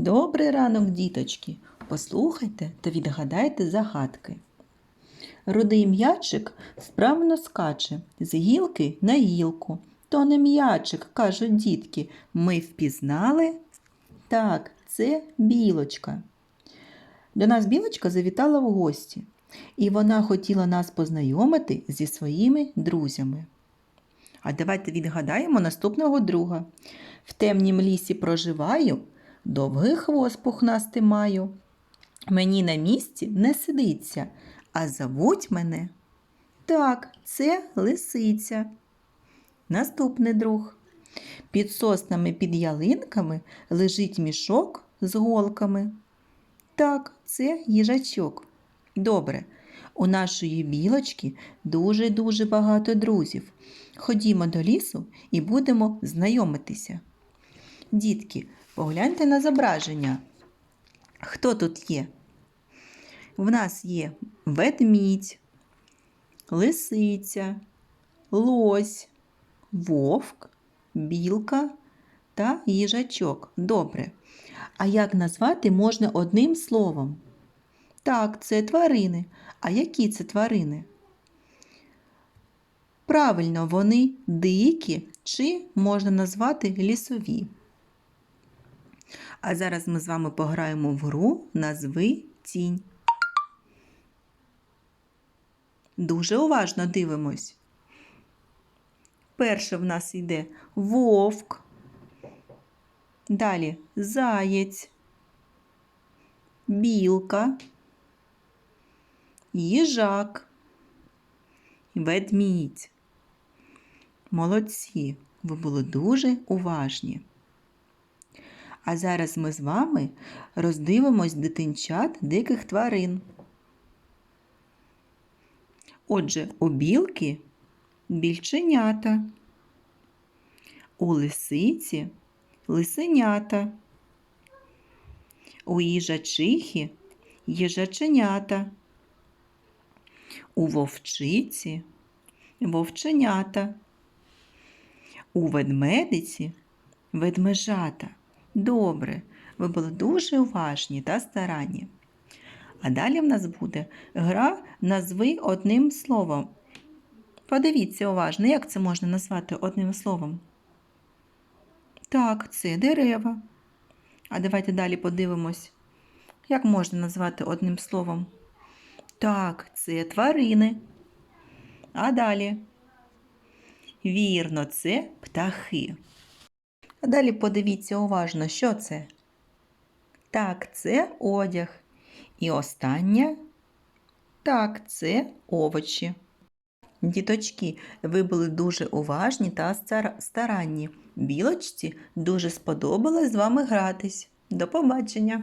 Добрий ранок, діточки. Послухайте та відгадайте загадки. Рудий м'ячик вправно скаче з гілки на гілку. То не м'ячик, кажуть дітки. Ми впізнали? Так, це білочка. До нас білочка завітала в гості, і вона хотіла нас познайомити зі своїми друзями. А давайте відгадаємо наступного друга. В темнім лісі проживаю, довгий хвост пухнастий маю. Мені на місці не сидиться, а зовуть мене. Так, це лисиця. Наступний друг. Під соснами під ялинками лежить мішок з голками. Так, це їжачок. Добре. У нашої білочки дуже-дуже багато друзів. Ходімо до лісу і будемо знайомитися. Дітки, погляньте на зображення. Хто тут є? В нас є ведмідь, лисиця, лось, вовк, білка та їжачок. Добре. А як назвати можна одним словом? Так, це тварини. А які це тварини? Правильно, вони дикі чи можна назвати лісові. А зараз ми з вами пограємо в гру Назви тінь. Дуже уважно дивимось. Перше в нас йде вовк, далі заєць, білка, їжак, ведмідь. Молодці, ви були дуже уважні. А зараз ми з вами роздивимось дитинчат диких тварин. Отже, у білки більченята, у лисиці лисенята, у їжачихи їжаченята, у вовчиці вовченята, у ведмедиці ведмежата. Добре, ви були дуже уважні та старанні. А далі в нас буде гра назви одним словом. Подивіться уважно, як це можна назвати одним словом. Так, це дерева. А давайте далі подивимось, як можна назвати одним словом. Так, це тварини. А далі. Вірно, це птахи. Далі подивіться уважно, що це. Так, це одяг. І останнє так, це овочі. Діточки, ви були дуже уважні та старанні. Білочці дуже сподобалось з вами гратись. До побачення!